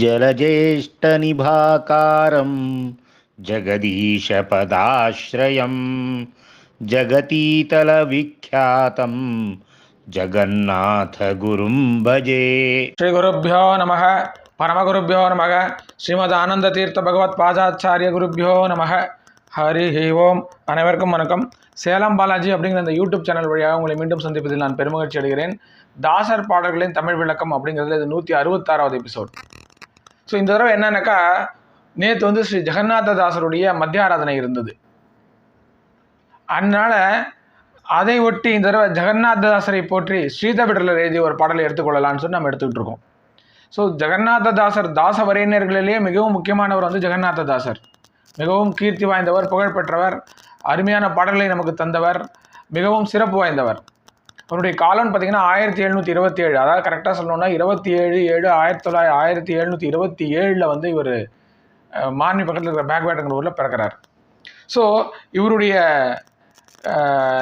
जलज्येष्ठनिभाकारं जगदीशपदाश्रयं जगतीतलविख्यातं जगन्नाथगुरुं भजे ஸ்ரீ குருப்பியோ நம பரமகுருப்பியோ நம ஸ்ரீமத் ஆனந்த தீர்த்த பகவத் பாதாச்சாரிய குருப்பியோ நம ஹரி ஹி ஓம் அனைவருக்கும் வணக்கம் சேலம் பாலாஜி அப்படிங்கிற அந்த யூடியூப் சேனல் வழியாக உங்களை மீண்டும் சந்திப்பதில் நான் பெருமகிழ்ச்சி அடைகிறேன் தாசர் பாடல்களின் தமிழ் விளக்கம் அப்படிங்கிறதுல இது நூற்றி அறுபத்தாறாவது எபிசோட் ஸோ இந்த தடவை என்னன்னாக்கா நேற்று வந்து ஸ்ரீ ஜெகநாத தாசருடைய மத்திய ஆராதனை இருந்தது. அதனால் அதை ஒட்டி இந்த தடவை ஜெகநாததாசரை போற்றி ஸ்ரீதபிடரில் எழுதி ஒரு பாடலை எடுத்துக்கொள்ளலாம்னு சொல்லி நம்ம எடுத்துக்கிட்டு இருக்கோம். ஸோ ஜெகநாததாசர் தாச வரையினர்களிலேயே மிகவும் முக்கியமானவர் வந்து ஜெகநாததாசர். மிகவும் கீர்த்தி வாய்ந்தவர் புகழ்பெற்றவர் அருமையான பாடல்களை நமக்கு தந்தவர் மிகவும் சிறப்பு வாய்ந்தவர். அவருடைய காலம்னு பார்த்தீங்கன்னா ஆயிரத்தி எழுநூற்றி இருபத்தி ஏழு. அதாவது கரெக்டாக சொல்லணும்னா இருபத்தி ஏழு ஏழு ஆயிரத்தி தொள்ளாயிரம் ஆயிரத்தி எழுநூற்றி இருபத்தி ஏழில் வந்து இவர் மார்னி பக்கத்தில் இருக்கிற பேக்வேட்டுங்கிற ஊரில் பிறக்கிறார். ஸோ இவருடைய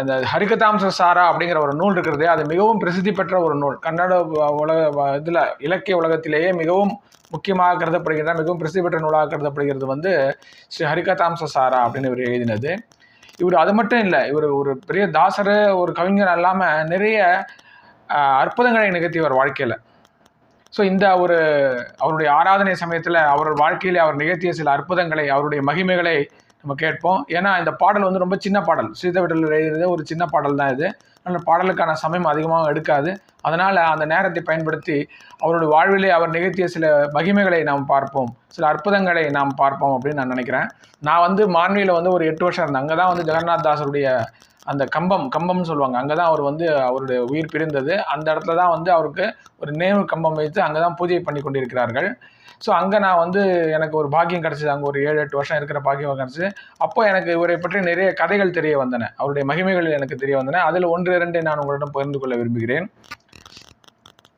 இந்த ஹரிகதாம்ச சாரா அப்படிங்கிற ஒரு நூல் இருக்கிறது அது மிகவும் பிரசித்தி பெற்ற ஒரு நூல். கன்னட உலக இதில் இலக்கிய உலகத்திலேயே மிகவும் முக்கியமாக கருதப்படுகின்ற மிகவும் பிரசித்தி பெற்ற நூலாக கருதப்படுகிறது வந்து ஸ்ரீ ஹரிகதாம்ச சாரா அப்படின்னு இவர் எழுதினது. இவர் அது மட்டும் இல்லை இவர் ஒரு பெரிய தாசர் ஒரு கவிஞர் அல்லாமல் நிறைய அற்புதங்களை நிகழ்த்தியவர் வாழ்க்கையில். ஸோ இந்த ஒரு அவருடைய ஆராதனை சமயத்தில் அவர் வாழ்க்கையில் அவர் நிகழ்த்திய சில அற்புதங்களை அவருடைய மகிமைகளை நம்ம கேட்போம். ஏன்னா இந்த பாடல் வந்து ரொம்ப சின்ன பாடல். சீதவிடல் எழுதுறது ஒரு சின்ன பாடல் தான் இது. ஆனால் பாடலுக்கான சமயம் அதிகமாக எடுக்காது. அதனால் அந்த நேரத்தை பயன்படுத்தி அவருடைய வாழ்விலே அவர் நிகழ்த்திய சில மகிமைகளை நாம் பார்ப்போம். சில அற்புதங்களை நாம் பார்ப்போம் அப்படின்னு நான் நினைக்கிறேன். நான் வந்து மார்னியில் வந்து ஒரு எட்டு வருஷம் இருந்தேன். அங்கே தான் வந்து ஜெகநாத் தாசருடைய அந்த கம்பம் கம்பம்னு சொல்லுவாங்க. அங்கே தான் அவர் வந்து அவருடைய உயிர் பிரிந்தது. அந்த இடத்துல தான் வந்து அவருக்கு ஒரு நினைவு கம்பம் வைத்து அங்கே தான் பூஜை பண்ணி கொண்டிருக்கிறார்கள். ஸோ அங்கே நான் வந்து எனக்கு ஒரு பாக்கியம் கிடச்சிது. அங்கே ஒரு ஏழு எட்டு வருஷம் இருக்கிற பாக்கியம் கிடச்சிது. அப்போ எனக்கு இவரை பற்றி நிறைய கதைகள் தெரிய வந்தன. அவருடைய மகிமைகள் எனக்கு தெரிய வந்தன. அதில் ஒன்று இரண்டை நான் உங்களிடம் பகிர்ந்து கொள்ள விரும்புகிறேன்.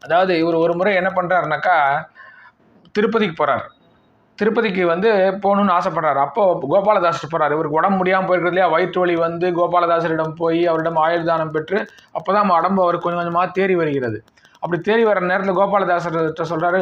அதாவது இவர் ஒரு முறை என்ன பண்ணுறாருனாக்கா திருப்பதிக்கு போகிறார் திருப்பதிக்கு வந்து போகணுன்னு ஆசைப்படுறாரு. அப்போது கோபாலதாசர் போகிறார் இவருக்கு உடம்பு முடியாமல் போயிருக்கிறது இல்லையா? வயிற்று வலி வந்து கோபாலதாசரிடம் போய் அவரிடம் ஆயுள் தானம் பெற்று அப்போ தான் உடம்பு அவர் கொஞ்சம் கொஞ்சமாக தேறி வருகிறது. அப்படி தேறி வர நேரத்தில் கோபாலதாசர்கிட்ட சொல்கிறாரு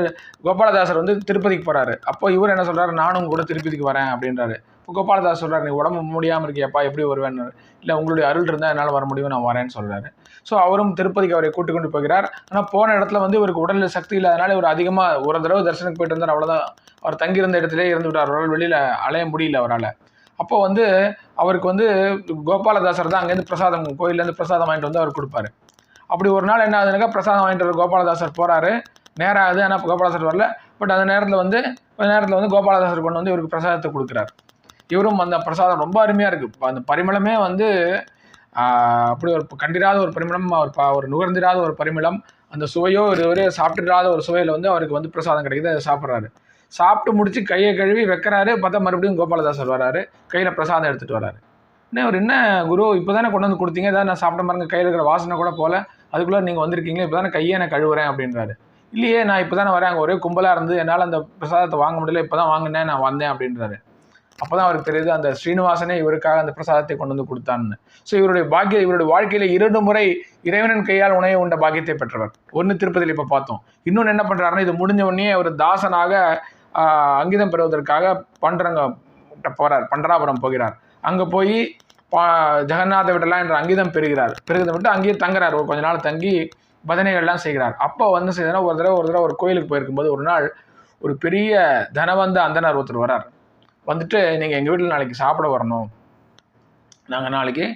கோபாலதாசர் வந்து திருப்பதிக்கு போகிறாரு அப்போ இவர் என்ன சொல்கிறாரு நானும் கூட திருப்பதிக்கு வரேன் அப்படின்றாரு. இப்போ கோபாலதாஸ் சொல்கிறார் நீ உடம்பு முடியாமல் இருக்கியாப்பா? எப்படி வருவேன்னு? இல்லை உங்களுடைய அருள் இருந்தால் என்னால் வர முடியும்? நான் வரேன்னு சொல்கிறாரு ஸோ அவரும் திருப்பதிக்கு அவரை கூட்டு கொண்டு போகிறார். ஆனால் போன இடத்துல வந்து இவருக்கு உடல் சக்தி இல்லாதனால இவர் அதிகமாக ஒரு தடவை தரிசனத்துக்கு போயிட்டு வந்தார். அவ்வளோதான் அவர் தங்கியிருந்த இடத்துல இருந்து விட்டார். அவரால் வெளியில் அலைய முடியல அவரால். அப்போ வந்து அவருக்கு வந்து கோபாலதாசர் தான் அங்கேருந்து பிரசாதம் கோயிலேருந்து பிரசாதம் வாங்கிட்டு வந்து அவர் கொடுப்பாரு. அப்படி ஒரு நாள் என்ன ஆகுதுனாக்கா பிரசாதம் வாங்கிட்டு வர கோபாலதாசர் போகிறாரு நேரம் ஆகுது ஆனால் கோபாலதாசர் வரல. பட் அந்த நேரத்தில் வந்து கொஞ்ச நேரத்தில் வந்து கோபாலதாசர் கொண்டு வந்து இவருக்கு பிரசாதத்தை கொடுக்குறாரு. இவரும் அந்த பிரசாதம் ரொம்ப அருமையாக இருக்குது அந்த பரிமளமே வந்து அப்படி ஒரு கண்டிராத ஒரு பரிமளம் அவர் ஒரு நுகர்ந்திராத ஒரு பரிமளம் அந்த சுவையோ ஒரு சாப்பிட்டுடாத ஒரு சுவையில் வந்து அவருக்கு வந்து பிரசாதம் கிடைக்குது அதை சாப்பிட்றாரு. சாப்பிட்டு முடித்து கையை கழுவி வைக்கிறாரு பார்த்தா மறுபடியும் கோபாலதாசர் வராரு கையில் பிரசாதம் எடுத்துகிட்டு வராரு. இன்னும் அவர் என்ன குரு இப்போ தானே கொண்டு வந்து கொடுத்தீங்க ஏதாவது நான் சாப்பிட பாருங்க கையில் இருக்கிற வாசனை கூட போகல அதுக்குள்ளே நீங்கள் வந்திருக்கீங்களே இப்போ தானே கையை நான் கழுவுறேன் அப்படின்றாரு. இல்லையே நான் இப்போ தானே வரேன் அங்கே ஒரே கும்பலாக இருந்து என்னால் அந்த பிரசாதத்தை வாங்க முடியல இப்போ தான் வாங்கினேன் நான் வந்தேன் அப்படின்றாரு. அப்போ தான் அவருக்கு தெரியுது அந்த ஸ்ரீனிவாசனே இவருக்காக அந்த பிரசாதத்தை கொண்டு வந்து கொடுத்தான்னு. ஸோ இவருடைய பாக்கிய இவருடைய வாழ்க்கையில் இரண்டு முறை இறைவனின் கையால் உணவை உண்ட பாக்கியத்தை பெற்றவர். ஒன்று திருப்பதியில் இப்போ பார்த்தோம். இன்னொன்று என்ன பண்ணுறாருன்னா இது முடிஞ்ச உடனே அவர் தாசனாக அங்கிதம் பெறுவதற்காக பண்டரங்க போகிறார் பண்டராபுரம் போகிறார். அங்கே போய் பா ஜெகநாத விடலாம் என்ற அங்கிதம் பெறுகிறார். பெறுகிறத விட்டு அங்கேயே தங்குறார். ஒரு கொஞ்ச நாள் தங்கி பஜனைகள்லாம் செய்கிறார். அப்போ வந்து செய்தனா ஒரு தடவை ஒரு தடவை ஒரு கோயிலுக்கு போயிருக்கும்போது ஒரு நாள் ஒரு பெரிய தனவந்த அந்தனர் ஒருத்தர் வரார் வந்துட்டு நீங்கள் எங்கள் வீட்டில் நாளைக்கு சாப்பிட வரணும். நாங்கள் நாளைக்கு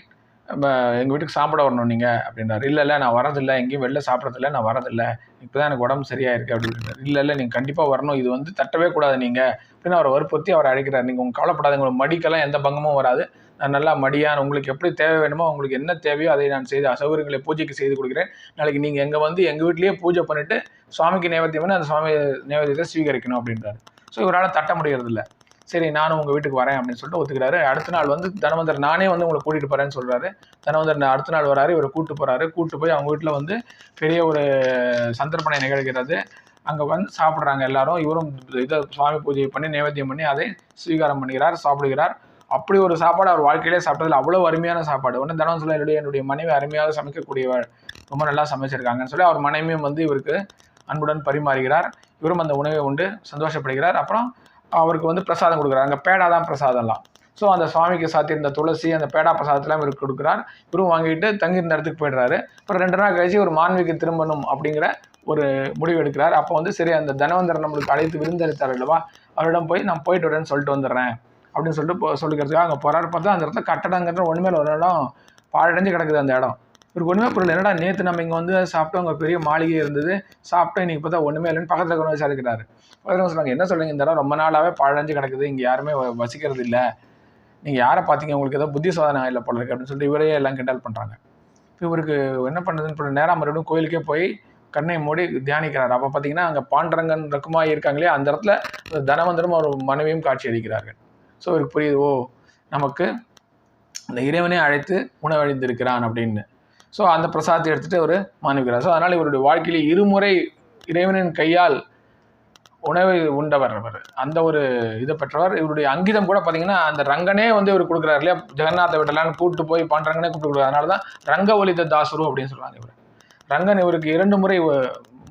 எங்கள் வீட்டுக்கு சாப்பிட வரணும் நீங்கள் அப்படின்றாரு. இல்லை இல்லை நான் வரதில்லை. எங்கேயும் வெளில சாப்பிட்றதில்ல நான் வரதில்லை. இப்போ தான் எனக்கு உடம்பு சரியாக இருக்குது அப்படின்றாரு இல்லை இல்லை நீங்கள் கண்டிப்பாக வரணும். இது வந்து தட்டவே கூடாது நீங்கள் அப்படின்னு அவரை வற்புறுத்தி அவரை அழைக்கிறார். நீங்கள் உங்கள் கவலைப்படாதீங்க. உங்களுக்கு மடிக்கெல்லாம் எந்த பங்கமும் வராது. நான் நல்லா மடியான் உங்களுக்கு எப்படி தேவை வேணுமோ உங்களுக்கு என்ன தேவையோ அதை நான் செய்து அசௌகரியங்களை பூஜைக்கு செய்து கொடுக்குறேன். நாளைக்கு நீங்கள் எங்கே வந்து எங்கள் வீட்லேயே பூஜை பண்ணிவிட்டு சுவாமிக்கு நைவேத்தியம் பண்ணி அந்த சுவாமி நைவேத்தியத்தை ஸ்வீகரிக்கணும் அப்படின்றாரு. ஸோ இவரால் தட்ட முடியறதில்ல. சரி நானும் உங்கள் வீட்டுக்கு வரேன் அப்படின்னு சொல்லிட்டு ஒத்துக்கிறாரு. அடுத்த நாள் வந்து தனவந்தர் நானே வந்து உங்களை கூட்டிகிட்டு போகிறேன்னு சொல்கிறாரு தனவந்தர் நான் அடுத்த நாள் வராரு இவரை கூட்டு போகிறாரு கூட்டு போய் அவங்க வீட்டில் வந்து பெரிய ஒரு சந்தர்ப்பணை நிகழ்கிறது. அங்கே வந்து சாப்பிட்றாங்க எல்லாரும். இவரும் இதை சுவாமி பூஜை பண்ணி நைவேத்தியம் பண்ணி அதை ஸ்வீகாரம் பண்ணுகிறார் சாப்பிடுகிறார். அப்படி ஒரு சாப்பாடு அவர் வாழ்க்கையிலே சாப்பிட்டதில் அவ்வளோ அருமையான சாப்பாடு. ஒன்று தினம் சொல்ல என்னுடைய என்னுடைய மனைவி அருமையாக சமைக்கக்கூடியவர் ரொம்ப நல்லா சமைச்சிருக்காங்கன்னு சொல்லி அவர் மனைவியும் வந்து இவருக்கு அன்புடன் பரிமாறுகிறார். இவரும் அந்த உணவை உண்டு சந்தோஷப்படுகிறார். அப்புறம் அவருக்கு வந்து பிரசாதம் கொடுக்குறாரு. அங்கே பேடா தான் பிரசாதம்லாம். ஸோ அந்த சுவாமிக்கு சாத்தியிருந்த துளசி அந்த பேடா பிரசாதத்தெல்லாம் இவருக்கு கொடுக்குறார். இவரும் வாங்கிட்டு தங்கியிருந்த இடத்துக்கு போயிடுறாரு. அப்புறம் ரெண்டு நாள் கழிச்சு ஒரு மாண்புக்கு திரும்பணும் அப்படிங்கிற ஒரு முடிவு எடுக்கிறார். அப்போ வந்து சரி அந்த தனவந்தர் நம்மளுக்கு அழைத்து விருந்தளித்தார் அல்லவா? அவரிடம் போய் நான் போயிட்டு வரேன்னு சொல்லிட்டு வந்துடுறேன். அப்படின்னு சொல்லிட்டு சொல்லிக்கிறதுக்காக அங்கே போகிறாரு பார்த்தா அந்த இடத்துல கட்டடங்கிற ஒன்றுமே ஒரு இடம் பாழடைஞ்சு கிடக்குது அந்த இடம். இவருக்கு ஒன்றுமே புரியல. என்னடா நேற்று நம்ம இங்கே வந்து சாப்பிட்டோம் அங்கே பெரிய மாளிகை இருந்தது. சாப்பிட்டோம் இன்றைக்கி பார்த்தா ஒன்றுமே இல்லைன்னு பக்கத்தில் இருக்கிறவங்க விசாரிக்கிறாரு. பக்கத்தில் சொல்கிறாங்க என்ன சொல்கிறீங்க இந்த இடம் ரொம்ப நாளாகவே பழஞ்சு கிடக்குது. இங்கே யாருமே வசிக்கிறது இல்லை. நீங்கள் யாரை பார்த்தீங்க உங்களுக்கு ஏதோ புத்தி சோதனை இல்லை போல இருக்கு அப்படின்னு சொல்லிட்டு இவரே எல்லாம் கிண்டல் பண்ணுறாங்க இவருக்கு என்ன பண்ணுறதுன்னு இப்போ நேராக மறுபடியும் கோயிலுக்கே போய் கண்ணை மூடி தியானிக்கிறார். அப்போ பார்த்தீங்கன்னா அங்கே பாண்டரங்கன் ரக்குமாய் இருக்காங்களே அந்த இடத்துல தனவந்தரும் ஒரு மனைவியும் காட்சி அளிக்கிறார்கள். ஸோ இவருக்கு புரியுது ஓ நமக்கு அந்த இறைவனே அழைத்து உணவழிந்திருக்கிறான் அப்படின்னு. ஸோ அந்த பிரசாதத்தை எடுத்துகிட்டு அவர் மாணவிக்கிறார் ஸோ அதனால் இவருடைய வாழ்க்கையில் இருமுறை இறைவனின் கையால் உணவை உண்டவர் அவர். அந்த ஒரு இதை பெற்றவர். இவருடைய அங்கிதம் கூட பார்த்தீங்கன்னா அந்த ரங்கனே வந்து இவர் கொடுக்குறாரு இல்லையா? ஜெகநாத விடலான்னு கூப்பிட்டு போய் பாண்டரங்கனே கூப்பிட்டு கொடுக்குறாரு. அதனால தான் ரங்க ஒலித தாசரு அப்படின்னு சொல்கிறாங்க இவர். ரங்கன் இவருக்கு இரண்டு முறை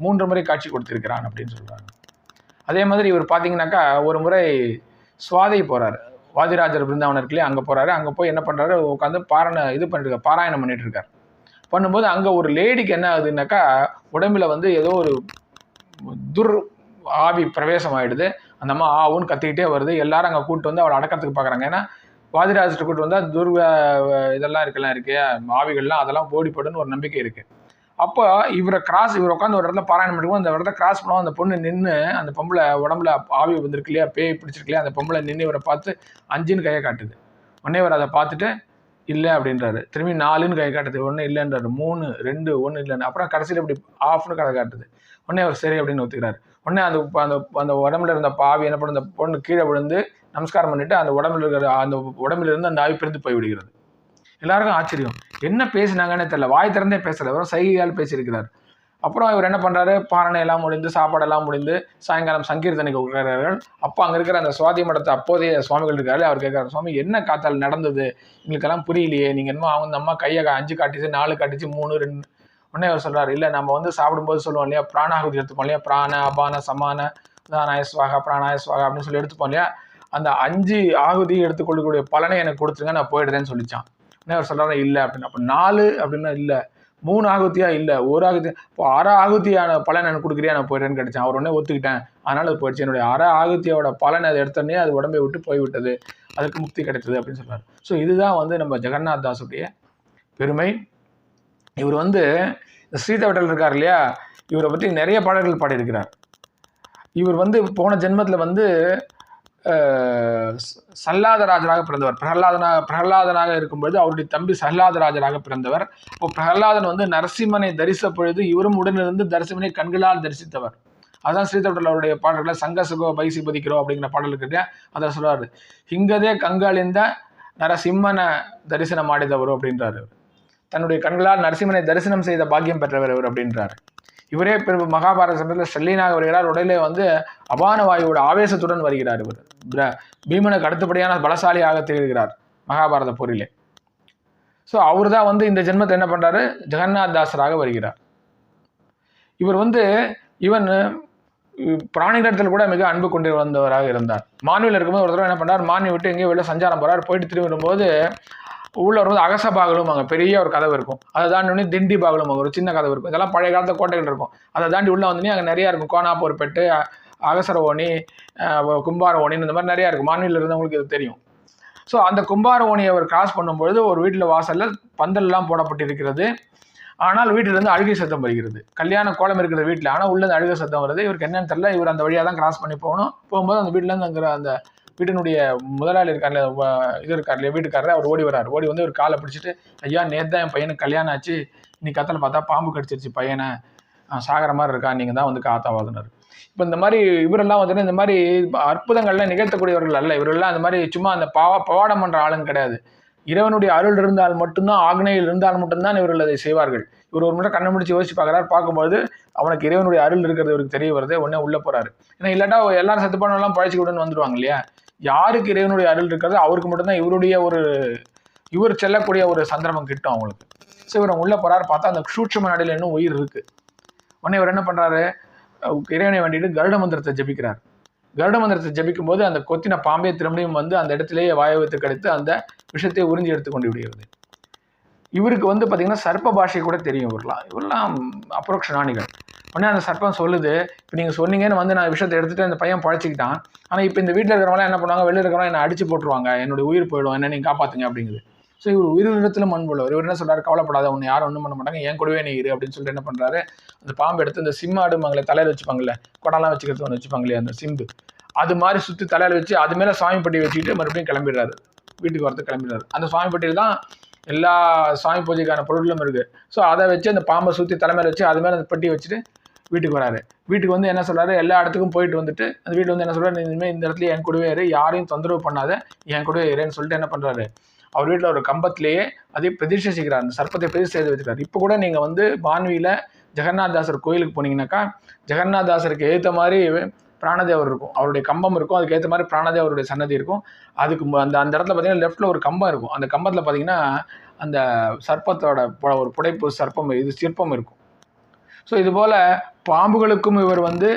மூன்று முறை காட்சி கொடுத்திருக்கிறான் அப்படின்னு சொல்கிறாங்க அதே மாதிரி இவர் பார்த்தீங்கன்னாக்கா ஒரு முறை சுவாதை போகிறார் வாதிராஜர் பிருந்தாவனர்களே அங்கே போகிறாரு அங்கே போய் என்ன பண்ணுறாரு உட்காந்து பாரண இது பண்ணிட்டு இருக்கார். பாராயணம் பண்ணிட்டு இருக்கார். பண்ணும்போது அங்கே ஒரு லேடிக்கு என்ன ஆகுதுன்னாக்கா உடம்புல வந்து ஏதோ ஒரு துர் ஆவி பிரவேசம் ஆகிடுது அந்த அம்மா ஆவுன்னு கத்திக்கிட்டே வருது. எல்லாரும் அங்கே கூப்பிட்டு வந்து அவளை அடக்கிறதுக்கு பார்க்குறாங்க ஏன்னா வாதிராஜிட்ட கூட்டு வந்தால் துர்வ இதெல்லாம் இருக்கலாம் இருக்கு. ஆவிகள்லாம் அதெல்லாம் ஓடிப்படுன்னு ஒரு நம்பிக்கை இருக்குது அப்போ இவரை கிராஸ் இவர் உட்காந்து ஒரு இடத்துல பாராயணம் பண்ணிக்கும் அந்த இடத்துல கிராஸ் பண்ணுவோம் அந்த பொண்ணு நின்று அந்த பொம்பளை உடம்புல ஆவி வந்திருக்கு இல்லையா பேய் பிடிச்சிருக்கு இல்லையா அந்த பொம்பளை நின்று இவரை பார்த்து அஞ்சுன்னு கையை காட்டுது. உடனே இவர் அதை பார்த்துட்டு இல்லை அப்படின்றாரு. திரும்பி நாலுன்னு கை காட்டுது. ஒன்று இல்லைன்றாரு. மூணு ரெண்டு ஒன்று இல்லைன்னு. அப்புறம் கடைசியில் இப்படி ஆஃப்னு கடை காட்டுது. உடனே அவர் சரி அப்படின்னு ஒத்துக்கிறாரு. உடனே அந்த அந்த அந்த உடம்புல இருந்த பாவி என்ன பண்ண அந்த பொண்ணு கீழே விழுந்து நமஸ்காரம் பண்ணிட்டு அந்த உடம்புல இருக்கிற அந்த உடம்புல இருந்து அந்த ஆவி பிரிந்து போய் விடுகிறது. எல்லாருக்கும் ஆச்சரியம். என்ன பேசினாங்கன்னே தெரியல. வாய் திறந்தே பேசலை. வெறும் சைகையால் பேசியிருக்கிறார். அப்புறம் இவர் என்ன பண்ணுறாரு பாரணை எல்லாம் முடிந்து சாப்பாடெல்லாம் முடிந்து சாயங்காலம் சங்கீர்த்தனைக்கு உட்கார்றார்கள் அப்போ அங்கே இருக்கிற அந்த சுவாதி மடத்தை அப்போதைய சுவாமிகள் இருக்காரு அவர் கேட்குறாரு சுவாமி என்ன காத்தால் நடந்தது? எங்களுக்கெல்லாம் புரியலையே. நீங்கள் என்னமோ அவங்க அம்மா கையை அஞ்சு காட்டிச்சு நாலு காட்டிச்சு மூணு ரெண்டு உடனே அவர் சொல்கிறார் இல்லை நம்ம வந்து சாப்பிடும்போது சொல்லுவோம் இல்லையா? பிராணாகுதி எடுத்துப்போம் இல்லையா? பிராண அபான சமான தானாய பிராணாயஸ்வாகா அப்படின்னு சொல்லி எடுத்துப்போம் இல்லையா? அந்த அஞ்சு ஆகுதி எடுத்துக்கொள்ளக்கூடிய பலனை எனக்கு கொடுத்துருங்க நான் போயிடுறேன்னு சொல்லிச்சான். உடனே அவர் சொல்கிறாரு இல்லை அப்படின்னு அப்போ நாலு அப்படின்னா இல்லை. மூணு ஆகுத்தியா இல்லை ஒரு ஆகுதி இப்போ அரை ஆகுத்தியான பலன் எனக்கு கொடுக்குறியா? நான் போயிடுறேன்னு கிடைச்சேன் அவர் உடனே ஒத்துக்கிட்டேன். அதனால அது போயிடுச்சு. என்னுடைய அரை ஆகுத்தியோட பலன் அதை எடுத்தோடனே அது உடம்பை விட்டு போய்விட்டது. அதுக்கு முக்தி கிடைத்தது அப்படின்னு சொல்கிறார் ஸோ இதுதான் வந்து நம்ம ஜெகநாத் தாஸுடைய பெருமை. இவர் வந்து இந்த ஸ்ரீதவட்டல் இருக்கார் இல்லையா? இவரை பற்றி நிறைய பாடல்கள் பாடியிருக்கிறார். இவர் வந்து போன ஜென்மத்தில் வந்து சல்லாதராஜனாக பிறந்தவர். பிரகலாதனாக பிரகலாதனாக இருக்கும்பொழுது அவருடைய தம்பி சல்லாதராஜனாக பிறந்தவர். இப்போ பிரகலாதன் வந்து நரசிம்மனை தரிச பொழுது இவரும் உடனிருந்து நரசிம்மனை கண்களால் தரிசித்தவர். அதான் ஸ்ரீதொட்டில் அவருடைய பாடல்களை சங்க பைசி பதிக்கிறோம் அப்படிங்கிற பாடல் இருக்கு அதை சொல்றாரு இங்கதே கங்காளிந்த நரசிம்மனை தரிசனம் ஆடிதவர் அப்படின்றாரு தன்னுடைய கண்களால் நரசிம்மனை தரிசனம் செய்த பாக்கியம் பெற்றவர் அவர் அப்படின்றார். இவரே பிறகு மகாபாரத சமயத்தில் ஷல்லீனாக வருகிறார் உடலே வந்து அபான வாயுவோட ஆவேசத்துடன் வருகிறார் இவர். பிர- பீமனுக்கு அடுத்தபடியான பலசாலியாக திகழ்கிறார் மகாபாரத போரிலே. ஸோ அவர் தான் வந்து இந்த ஜென்மத்தை என்ன பண்ணுறாரு ஜெகநாத் தாசராக வருகிறார். இவர் வந்து இவன் பிராணிகளிடத்தில் கூட மிக அன்பு கொண்டு வந்தவராக இருந்தார். மானுவில் இருக்கும்போது ஒரு தடவை என்ன பண்ணார் மானி விட்டு எங்கேயோ வெளில சஞ்சாரம் போகிறார் போயிட்டு திரும்பி வரும்போது உள்ள வரும்போது அகச பாகலும் அங்கே பெரிய ஒரு கதவு இருக்கும். அதை தாண்டி திண்டி பாகலும் அங்கே ஒரு சின்ன கதவு இருக்கும். இதெல்லாம் பழைய காலத்து கோட்டைகள் இருக்கும். அதை தாண்டி உள்ளே வந்தோடனே அங்கே நிறையா இருக்கும். கோனாப்பூர் பெட்டு அகசர ஓணி கும்பார ஓணின்னு இந்த மாதிரி நிறையா இருக்கும். மாநிலம் இருந்தவங்களுக்கு இது தெரியும். ஸோ அந்த கும்பார ஓணியை அவர் கிராஸ் பண்ணும்பொழுது ஒரு வீட்டில் வாசலில் பந்தல்லாம் போடப்பட்டிருக்கிறது. ஆனால் வீட்டிலேருந்து அழுகை சத்தம் வருகிறது. கல்யாண கோலம் இருக்கிற வீட்டில். ஆனால் உள்ளே அழுகை சத்தம் வருது. இவருக்கு என்னன்னு தெரியல. இவர் அந்த வழியாக தான் கிராஸ் பண்ணி போகணும். போகும்போது அந்த வீட்டிலேருந்து அங்கே அந்த வீட்டினுடைய முதலாளி இருக்கார்ல வ- இது இருக்கார்ல வீட்டுக்காரர் அவர் ஓடி வரார் ஓடி வந்து ஒரு காலை பிடிச்சிட்டு ஐயா நேற்று தான் என் பையனுக்கு கல்யாணம் ஆச்சு. இன்னைக்கு கத்தில் பார்த்தா பாம்பு கடிச்சிருச்சு பையனை. சாகிற மாதிரி இருக்கா? நீங்கள் தான் வந்து காத்தாவாதுனார் இப்போ இந்த மாதிரி இவரெல்லாம் வந்துட்டு இந்த மாதிரி அற்புதங்கள்லாம் நிகழ்த்தக்கூடியவர்கள் அல்ல. இவரெல்லாம் இந்த மாதிரி சும்மா அந்த பாவா பவாடம் பண்ணுற ஆளுங்க கிடையாது. இறைவனுடைய அருள் இருந்தால் மட்டும்தான் ஆக்னையில் இருந்தால் மட்டும்தான் இவர்கள் அதை செய்வார்கள். இவர் ஒரு முறை கண்ணை முடிச்சு யோசிச்சு பார்க்குறாரு. பார்க்கும்போது அவனுக்கு இறைவனுடைய அருள் இருக்கிறது இவருக்கு தெரிய வருது. உடனே உள்ளே போறாரு. ஏன்னா இல்லாட்டா எல்லாரும் சத்து பண்ணலாம் பழச்சி விடுன்னு வந்துடுவாங்க இல்லையா? யாருக்கு இறைவனுடைய அருள் இருக்கிறது அவருக்கு மட்டும்தான் இவருடைய ஒரு இவர் செல்லக்கூடிய ஒரு சந்திரமம் கிட்டும் அவங்களுக்கு. ஸோ இவர் உள்ளே போறாரு. பார்த்தா அந்த சூட்சம நடையில் இன்னும் உயிர் இருக்கு. உடனே இவர் என்ன பண்ணுறாரு இறைவனை வேண்டிட்டு கருட மந்திரத்தை ஜபிக்கிறார். கருட மந்திரத்தை ஜபிக்கும் போது அந்த கொத்தின பாம்பே திரும்பியும் வந்து அந்த இடத்திலேயே வாயவத்தை கடித்து அந்த விஷத்தை உறிஞ்சி எடுத்து கொண்டு விடுகிறது. இவருக்கு வந்து பார்த்தீங்கன்னா சர்ப்ப பாஷை கூட தெரியும் இவரெலாம். இவரெல்லாம் அப்ரோக்ஷ ஞானிகள். உடனே அந்த சர்ப்பம் சொல்லுது. இப்போ நீங்கள் சொன்னீங்கன்னு வந்து நான் விஷயத்தை எடுத்துகிட்டு அந்த பையன் பழச்சிக்கிட்டான். ஆனால் இப்போ இந்த வீட்டில் இருக்கிறவங்களாம் என்ன பண்ணுவாங்க? வெளியில் இருக்கிறவங்க என்னை அடிச்சு போட்டுருவாங்க. என்னுடைய உயிர் போயிடும். என்ன நீங்கள் காப்பாற்றுங்க அப்படிங்குது. ஸோ இவர் உயிரிழத்தில் மண்புள்ளவர் இவர் என்ன சொல்கிறார் கவலைப்படாத. ஒன்று யாரும் ஒன்றும் பண்ண மாட்டாங்க. என் கூடவே நீ இரு அப்படின்னு சொல்லிட்டு என்ன பண்ணுறாரு அந்த பாம்பு எடுத்து இந்த சிம்ம ஆடுமாங்களே தலையில் வச்சுப்பாங்களே குடம்லாம் வச்சுக்கிறது ஒன்று வச்சுப்பாங்களே அந்த சிம்பு அது மாதிரி சுற்றி தலையில் வச்சு அது மேலே சாமி பட்டி வச்சுக்கிட்டு மறுபடியும் கிளம்பிடுறாரு. வீட்டுக்கு வரது கிளம்பிடுறாரு. அந்த சாமி பட்டியில் தான் எல்லா சாமி பூஜைக்கான பொருட்களும் இருக்குது ஸோ அதை வச்சு அந்த பாம்பை சுற்றி தலைமையில் வச்சு அது மேலே அந்த பெட்டி வச்சுட்டு வீட்டுக்கு வராரு. வீட்டுக்கு வந்து என்ன சொல்கிறாரு எல்லா இடத்துக்கும் போயிட்டு வந்துட்டு அந்த வீட்டில் வந்து என்ன சொல்கிறார் இனிமேல் இந்த இடத்துல என் கூடவே இரு யாரையும் தொந்தரவு பண்ணாத என் கூடவே இருன்னு சொல்லிட்டு என்ன பண்ணுறாரு அவர் வீட்டில் ஒரு கம்பத்திலேயே அதே பிரதிஷ்டை செய்கிறார் அந்த சர்ப்பத்தை பிரதிஷ்டை செய்து வச்சுக்கிறார். இப்போ கூட நீங்கள் வந்து பான்வியில் ஜெகநாதாசர் கோயிலுக்கு போனீங்கன்னாக்கா ஜெகநாதாசருக்கு ஏற்ற மாதிரி பிராணதேவர் இருக்கும். அவருடைய கம்பம் இருக்கும். அதுக்கேற்ற மாதிரி பிராணதேவருடைய சன்னதி இருக்கும். அதுக்கு அந்த அந்த இடத்துல பார்த்தீங்கன்னா லெஃப்ட்டில் ஒரு கம்பம் இருக்கும். அந்த கம்பத்தில் பார்த்தீங்கன்னா அந்த சர்ப்பத்தோட ஒரு புடைப்பு சர்ப்பம் இது சிற்பம் இருக்கும். ஸோ இது போல் பாம்புகளுக்கும் இவர் வந்து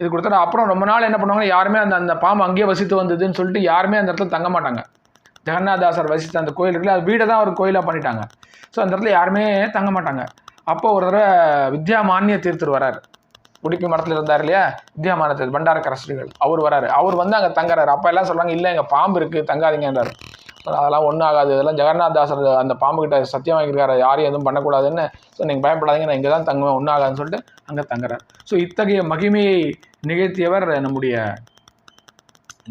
இது கொடுத்தாரு. அப்புறம் ரொம்ப நாள் என்ன பண்ணுவாங்க யாருமே அந்த அந்த பாம்பு அங்கேயே வசித்து வந்ததுன்னு சொல்லிட்டு யாருமே அந்த இடத்துல தங்க மாட்டாங்க. ஜெகநாதாசர் வசித்த அந்த கோயில் இருக்குல்ல அது வீடை தான் ஒரு கோயிலாக பண்ணிட்டாங்க. ஸோ அந்த இடத்துல யாருமே தங்க மாட்டாங்க. அப்போ ஒரு தடவை வித்யா மானிய தீர்த்தர் வராரு. உடுப்பி மடத்தில் இருந்தார் இல்லையா? இந்தியா மானிய தீர்த்தர் அவர் வராரு. அவர் வந்து அங்கே தங்குறாரு. அப்போ எல்லாம் சொல்கிறாங்க இல்லை எங்கள் பாம்பு இருக்குது தங்காதீங்கன்றார். அதெல்லாம் ஒன்றும் ஆகாது. இதெல்லாம் ஜெகநாத் தாசர் அந்த பாம்பு கிட்ட சத்தியம் வாங்கியிருக்காரு. யாரையும் எதுவும் பண்ணக்கூடாதுன்னு. ஸோ நீங்கள் பயப்படாதீங்க. நான் இங்கே தான் தங்குவேன். ஒன்றும் ஆகாதுன்னு சொல்லிட்டு அங்கே தங்குறார். ஸோ இத்தகைய மகிமையை நிகழ்த்தியவர் நம்முடைய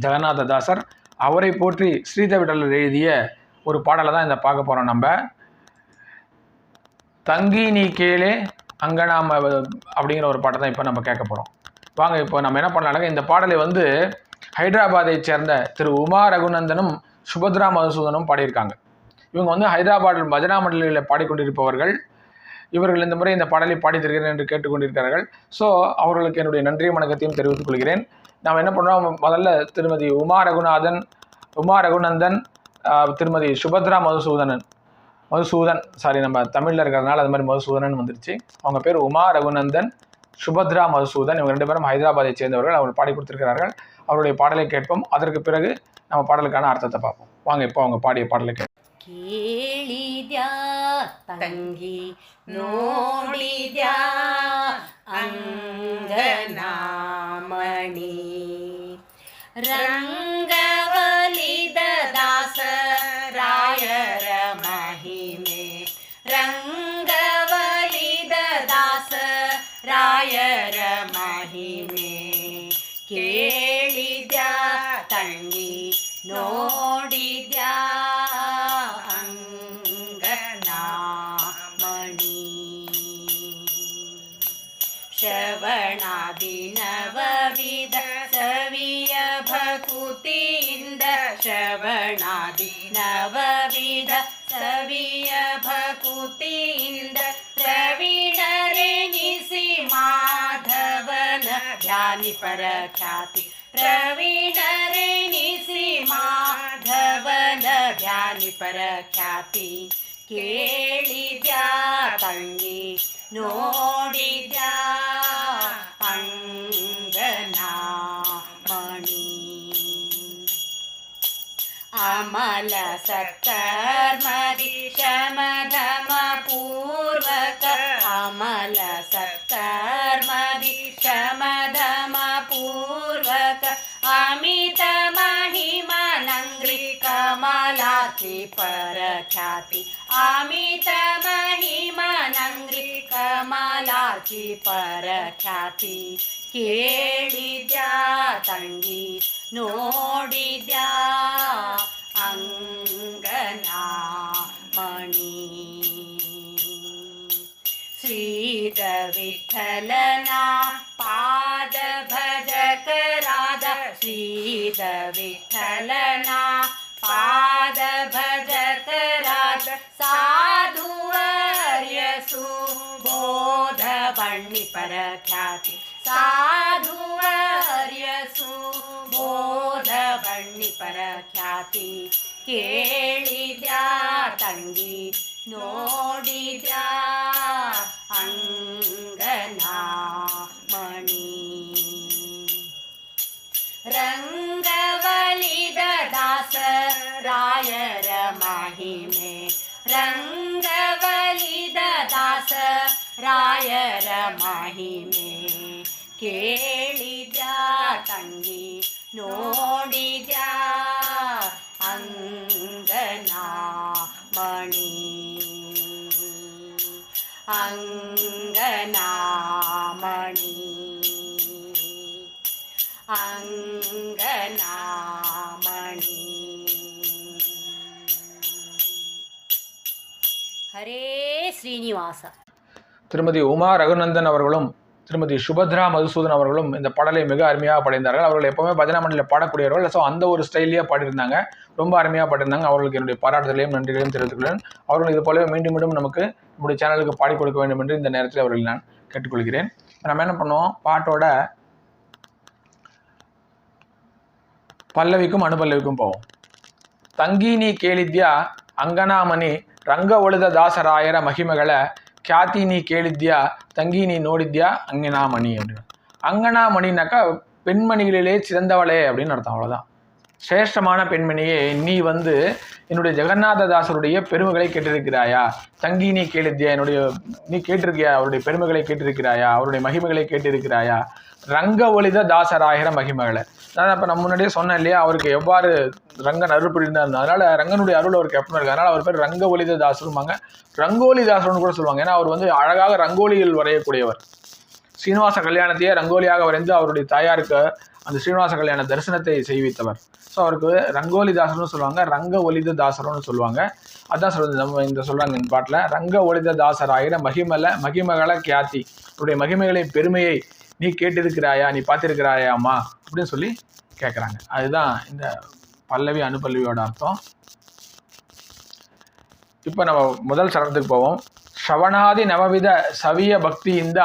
ஜெகநாததாசர் அவரை போற்றி ஸ்ரீதவிடலர் எழுதிய ஒரு பாடலை தான் இந்த பார்க்க போகிறோம் நம்ம. தங்கி நீ கேளே அங்கே நாம் அப்படிங்கிற ஒரு பாட்டை தான் இப்போ நம்ம கேட்க போகிறோம் வாங்க இப்போ நம்ம என்ன பண்ணலாம்னா இந்த பாடலை வந்து ஹைதராபாத்தை சேர்ந்த திரு உமா ரகுநந்தனும் சுபத்ரா மதுசூதனும் பாடியிருக்காங்க. இவங்க வந்து ஹைதராபாத் பஜனா மண்டலில் பாடிக்கொண்டிருப்பவர்கள். இவர்கள் இந்த முறை இந்த பாடலை பாடித்திருக்கிறேன் என்று கேட்டுக்கொண்டிருக்கிறார்கள். ஸோ அவர்களுக்கு என்னுடைய நன்றிய வணக்கத்தையும் தெரிவித்துக் கொள்கிறேன். நாம் என்ன பண்ணுறோம் முதல்ல திருமதி உமா ரகுநாதன் உமா ரகுநந்தன் திருமதி சுபத்ரா மதுசூதனன் மதுசூதன் சாரி நம்ம தமிழில் இருக்கிறதுனால அது மாதிரி மதுசூதனன் வந்துருச்சு அவங்க பேர் உமா ரகுநந்தன் சுபத்ரா மதுசூதன் இவங்க ரெண்டு பேரும் ஹைதராபாத்தை சேர்ந்தவர்கள் அவர் பாடி கொடுத்திருக்கிறார்கள் அவருடைய பாடலை கேட்போம் அதற்கு பிறகு நம்ம பாடலுக்கான அர்த்தத்தை பார்ப்போம் வாங்க இப்போ அவங்க பாடிய பாடலை கேட்போம் ಕೇಳಿದ್ಯಾ ತಂಗಿ ನೋಡಿದ್ಯಾ ಅಂಗನಾಮಣಿ ರಂಗವಲಿದ ಧ್ಯಾನಿ ಪರಖ್ಯಾತಿ. ಪ್ರವೀಣರೆಣಿಸಿ ಮಾಧವನ ಧ್ಯಾನಿ ಪರಖ್ಯಾತಿ. ಕೇಳಿದ್ಯಾ ತಂಗಿ, ನೋಡಿದ್ಯಾ ಅಂಗನಾ ಮಣಿ ಅಮಲ ಸತ್ಕರ್ಮದಿ ಶಮಧಮ ಪೂರ್ವಕ. ಅಮಲ ಸತ್ಕರ್ಮದಿ ಶಮಧಮ ಕಮಲಾತಿ ಪರಖ್ಯಾತಿ ಅಮಿತ ಮಹಿಮನಂಗ್ರಿ ಕಮಲಾತಿ ಪರಖ್ಯಾತಿ ಕೇಳಿದ್ಯಾ ತಂಗಿ ನೋಡಿದ್ಯಾ ಅಂಗನಾ ಮಣಿ ಶ್ರೀದ ವಿಠಲನ ಪಾದ ಭಜಕರಾದ ಶ್ರೀದ ವಿಠಲನ ख्याति साधुवर्यसु बोध बण्णि परख्याति ಕೇಳಿದ್ಯಾ ತಂಗಿ ನೋಡಿದ್ಯಾ ಅಂಗನ ಮಣಿ ರಂಗವಲಿದ ದಾಸ ರಾಯ ರಾಯರ ಮಹಿಮೆ ಕೇಳಿದ್ಯಾ ತಂಗಿ ನೋಡಿದ್ಯಾ ಅಂಗನಾ ಮಣಿ ಅಂಗನಾ ಮಣಿ ಅಂಗನಾ ಮಣಿ ಹರೇ ಶ್ರೀನಿವಾಸ திருமதி உமா ரகுநந்தன் அவர்களும் திருமதி சுபத்ரா மதுசூதன் அவர்களும் இந்த பாடலை மிக அருமையாக பாடியிருந்தார்கள் அவர்கள் எப்பவுமே பஜனை மண்டலில் பாடக்கூடியவர்கள் ஸோ அந்த ஒரு ஸ்டைல்லையே பாடியிருந்தாங்க ரொம்ப அருமையாக பாடியிருந்தாங்க அவர்களுக்கு என்னுடைய பாராட்டுதலையும் நன்றிகளையும் தெரிவித்துக்கொள்கிறேன் அவர்கள் இது போலவே மீண்டும் மீண்டும் நமக்கு நம்முடைய சேனலுக்கு பாடி கொடுக்க வேண்டும் என்று இந்த நேரத்தில் அவர்கள் நான் கேட்டுக்கொள்கிறேன் இப்ப நம்ம என்ன பண்ணுவோம் பாட்டோட பல்லவிக்கும் அனுபல்லவிக்கும் போவோம் ತಂಗಿ ನೀ ಕೇಳಿದ್ಯಾ ಅಂಗನಾಮಣಿ ರಂಗ ಉಳಿದ ದಾಸರಾಯರ ಮಹಿಮೆಗಳ ಖ್ಯಾತಿ ನೀ ಕೇಳಿದ್ಯಾ ತಂಗಿ நீ ನೋಡಿದ್ಯಾ அங்கனாமணி அப்படின்னு அங்கனாமணினாக்கா பெண்மணிகளிலே சிறந்தவளே அப்படின்னு அர்த்தம் அவ்வளோதான் சிரேஷ்டமான பெண்மணியே நீ வந்து என்னுடைய ஜெகநாத தாசருடைய பெருமைகளை கேட்டிருக்கிறாயா தங்கி நீ கேளித்தியா என்னுடைய நீ கேட்டிருக்கியா அவருடைய பெருமைகளை கேட்டிருக்கிறாயா அவருடைய மகிமைகளை கேட்டிருக்கிறாயா ரங்க ஒளித தாசராகிற மகிமைகளை நான் இப்போ நம்ம முன்னாடியே சொன்னேன் இல்லையா அவருக்கு எவ்வாறு ரங்கன் அருள் புரிந்தார் ரங்கனுடைய அருள் அவருக்கு எப்பவுமே இருக்கு. அதனால் அவர் பேர் ரங்க ஒளித தாசருமாங்க ரங்கோலி தாசர்னு கூட சொல்லுவாங்க. ஏன்னா அவர் வந்து அழகாக ரங்கோலியில் வரையக்கூடியவர். ஸ்ரீனிவாச கல்யாணத்தையே ரங்கோலியாக வரைந்து அவருடைய தாயாருக்கு அந்த ஸ்ரீனிவாச கல்யாண தரிசனத்தை செய்வித்தவர். ஸோ அவருக்கு ரங்கோலி தாசர்னு சொல்லுவாங்க ரங்க ஒலித தாசர்னு சொல்லுவாங்க. அதான் சொல்றது நம்ம இந்த சொல்கிறாங்க இந்த பாட்டில் ரங்க ஒலித தாசர் ஆகிற மகிமல மகிமகள கியாத்தி. அவருடைய மகிமைகளின் பெருமையை நீ கேட்டிருக்கிறாயா நீ பார்த்திருக்கிறாயாமா அப்படின்னு சொல்லி கேட்குறாங்க அதுதான் இந்த பல்லவி அனுபல்லவியோட அர்த்தம் இப்போ நம்ம முதல் சரணத்துக்கு போவோம் ಶ್ರವಣಾದಿ ನವವಿಧ ಸವಿಯ ಭಕ್ತಿಯಿಂದ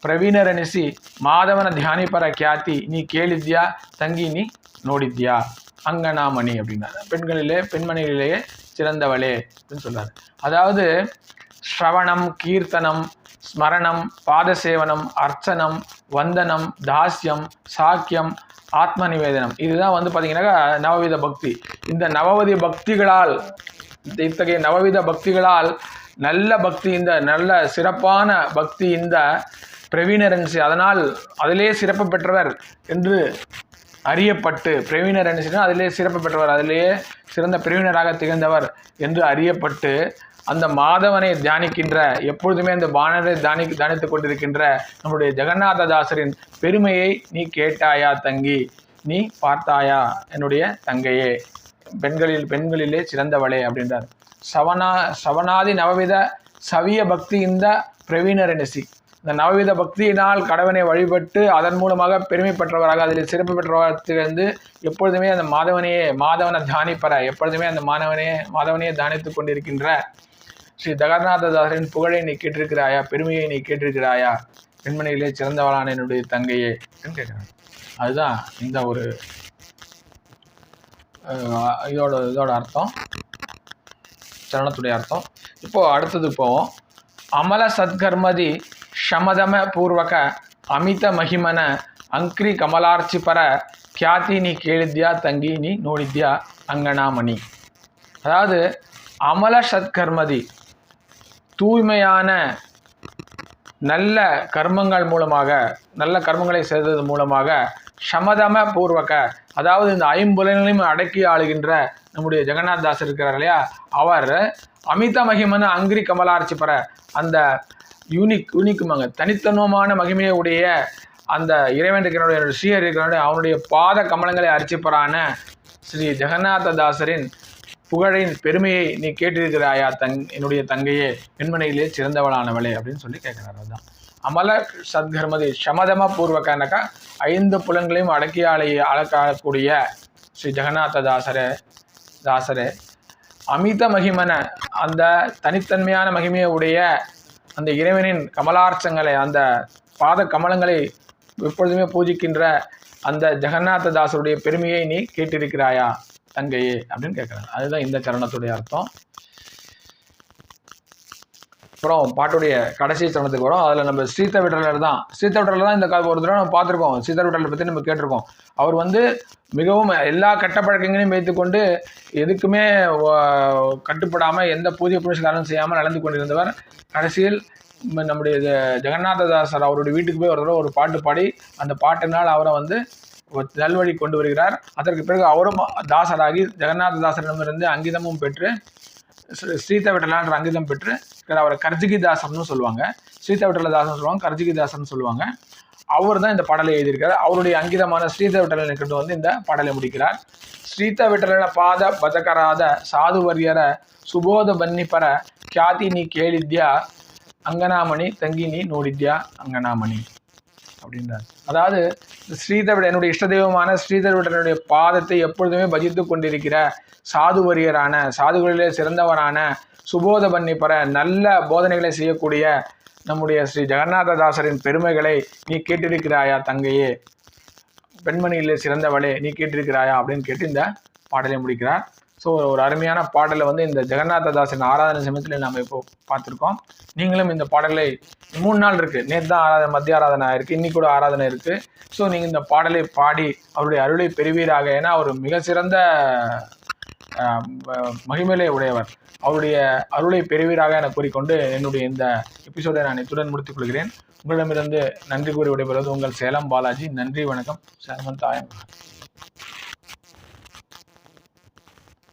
ಪ್ರವೀಣರೆನಿಸಿ ಮಾಧವನ ಧ್ಯಾನಿಪರ ಖ್ಯಾತಿ நீ கேளித்யா தங்கி நீ நோடித்யா அங்கனாமணி அப்படின்னாரு பெண்களிலே பெண்மணிகளிலேயே சிறந்தவளே அப்படின்னு சொல்றாரு அதாவது ஸ்ரவணம் கீர்த்தனம் ஸ்மரணம் பாதசேவனம் அர்ச்சனம் வந்தனம் தாஸ்யம் சாக்கியம் ஆத்ம நிவேதனம் இதுதான் வந்து பார்த்தீங்கன்னாக்கா நவவித பக்தி. இந்த நவவதி பக்திகளால் இத்தகைய நவவித பக்திகளால் நல்ல பக்தி இந்த நல்ல சிறப்பான பக்தி இந்த பிரவீணரன்சி. அதனால் அதிலே சிறப்பு பெற்றவர் என்று அறியப்பட்டு பிரவீணரன்சினா அதிலே சிறப்பு பெற்றவர் அதிலேயே சிறந்த பிரவீணராக திகழ்ந்தவர் என்று அறியப்பட்டு அந்த மாதவனை தியானிக்கின்ற எப்பொழுதுமே அந்த பானரை தியானி தியானித்துக் கொண்டிருக்கின்ற நம்முடைய ஜெகநாததாசரின் பெருமையை நீ கேட்டாயா தங்கி? நீ பார்த்தாயா என்னுடைய தங்கையே? பெண்களில் பெண்களிலே சிறந்தவளே அப்படின்றார். சவனா சவனாதி நவவித சவிய பக்தி இந்த பிரவீணரணிசி இந்த நவவித பக்தியினால் கடவனை வழிபட்டு அதன் மூலமாக பெருமை பெற்றவராக அதில் சிறப்பு பெற்றவராக எப்பொழுதுமே அந்த மாதவனையே மாதவனை தியானிப்பற எப்பொழுதுமே அந்த மாணவனையே மாதவனையே தியானித்து கொண்டிருக்கின்ற ஸ்ரீ ஜெகநாததாசரின் புகழை நீ கேட்டிருக்கிறாயா? பெருமையை நீ கேட்டிருக்கிறாயா? பெண்மணிகளே சிறந்தவளான என்னுடைய தங்கையே அப்படின்னு அதுதான் இந்த ஒரு இதோட இதோட அர்த்தம். சரணத்துடைய அர்த்தம். இப்போ அடுத்தது போவோம். அமல சத்கர்மதி ஷமதம பூர்வக அமித மகிமன அங்கிரி கமலார்ச்சி பர கியாத்தி நீ கேளித்யா தங்கி நீ நோடித்யா அங்கனாமணி. அதாவது அமல சத்கர்மதி தூய்மையான நல்ல கர்மங்கள் மூலமாக நல்ல கர்மங்களை செய்தது மூலமாக சமதம பூர்வக அதாவது இந்த ஐம்புலன்களையும் அடக்கி ஆளுகின்ற நம்முடைய ஜெகநாத் தாஸ் இருக்கிறார் இல்லையா? அவர் அமித மகிமன அங்கிரி கமலார்ச்சிப்பற அந்த யூனிக் யூனிக்குமாங்க தனித்தன்மமான மகிமையை உடைய அந்த இறைவன் இருக்கிறனுடைய ஸ்ரீஹரி இருக்கிறனுடைய அவனுடைய பாத கமலங்களை அர்ச்சிப்பரான ஸ்ரீ ஜெகநாத தாசரின் புகழின் பெருமையை நீ கேட்டிருக்கிறாயா தங் என்னுடைய தங்கையே பெண்மனையிலே சிறந்தவளானவளே அப்படின்னு சொல்லி கேட்குறாரு அதுதான். அமல சத்கர்மதி சமதம பூர்வகனாக்கா ஐந்து புலன்களையும் அடக்கி அளக்கக்கூடிய ஸ்ரீ ஜெகநாத தாசரே தாசரே. அமித மகிமன அந்த தனித்தன்மையான மகிமையை உடைய அந்த இறைவனின் கமலார்ச்சங்களை அந்த பாத கமலங்களை எப்பொழுதுமே பூஜிக்கின்ற அந்த ஜெகநாத தாசருடைய பெருமையை நீ கேட்டிருக்கிறாயா? தங்கையே அப்படின்னு கேட்குறாங்க அதுதான் இந்த சரணத்துடைய அர்த்தம். அப்புறம் பாட்டுடைய கடைசி சரணத்துக்கு வரும். அதில் நம்ம சீத்த விடலர் தான். சீத்த விடலர் தான் இந்த கா- ஒரு தடவை நம்ம பார்த்துருக்கோம். சீத்த விட்டலர் பற்றி நம்ம கேட்டிருக்கோம். அவர் வந்து மிகவும் எல்லா கெட்ட பழக்கங்களையும் வைத்துக்கொண்டு எதுக்குமே கட்டுப்படாமல் எந்த பூஜை புரஸ்காரம் செய்யாமல் நடந்து கொண்டிருந்தவர். கடைசியில் நம்ம நம்முடைய ஜ- ஜெகநாததாசர் அவருடைய வீட்டுக்கு போய் ஒரு தடவை ஒரு பாட்டு பாடி அந்த பாட்டினால் அவரை வந்து நல்வழி கொண்டு வருகிறார். அதற்கு பிறகு அவரும் தாசராகி ஜெகநாததாசரிடமிருந்து அங்கிதமும் பெற்று ஸ்ரீத விட்டலான்ற அங்கிதம் பெற்று அவரை கர்ஜிகி தாசர்னு சொல்லுவாங்க. ஸ்ரீத விட்டல சொல்லுவாங்க கர்ஜிகி தாசன் சொல்லுவாங்க. அவர் தான் இந்த பாடலை எழுதியிருக்கார். அவருடைய அங்கிதமான ஸ்ரீத விட்டலனை கொண்டு வந்து இந்த பாடலை முடிக்கிறார். ஸ்ரீத விட்டலன பாத பதகராத சாதுவரியர சுபோத பன்னிப்பர கியாதி நீ கேளித்யா அங்கனாமணி தங்கினி நோடித்யா அங்கனாமணி. அப்படின்றார் அதாவது ஸ்ரீதவிட என்னுடைய இஷ்ட தெய்வமான ஸ்ரீதவிடனுடைய பாதத்தை எப்பொழுதுமே பஜித்து கொண்டிருக்கிற சாதுவரியரான சாதுகளிலே சிறந்தவரான சுபோத பண்ணிப்பற நல்ல போதனைகளை செய்யக்கூடிய நம்முடைய ஸ்ரீ ஜெகநாததாசரின் பெருமைகளை நீ கேட்டிருக்கிறாயா தங்கையே? பெண்மணியிலே சிறந்தவளே நீ கேட்டிருக்கிறாயா அப்படின்னு கேட்டு இந்த பாடலை முடிக்கிறார். ஸோ ஒரு அருமையான பாடலை வந்து இந்த ஜெகநாததாசன் ஆராதனை சமயத்தில் நம்ம இப்போ பார்த்துருக்கோம். நீங்களும் இந்த பாடலை மூணு நாள் இருக்குது நேற்று தான் ஆராதனை மத்திய ஆராதனை இருக்குது இன்னி கூட ஆராதனை இருக்குது ஸோ நீங்கள் இந்த பாடலை பாடி அவருடைய அருளை பெறுவீராக ஏன்னா அவர் மிக சிறந்த மகிமலை உடையவர். அவருடைய அருளை பெறுவீராக என கூறிக்கொண்டு என்னுடைய இந்த எபிசோடை நான் இத்துடன் முடித்துக் கொள்கிறேன். உங்களிடமிருந்து நன்றி கூறி விடைபெறுவது உங்கள் சேலம் பாலாஜி. நன்றி வணக்கம். சரவன் தாயம்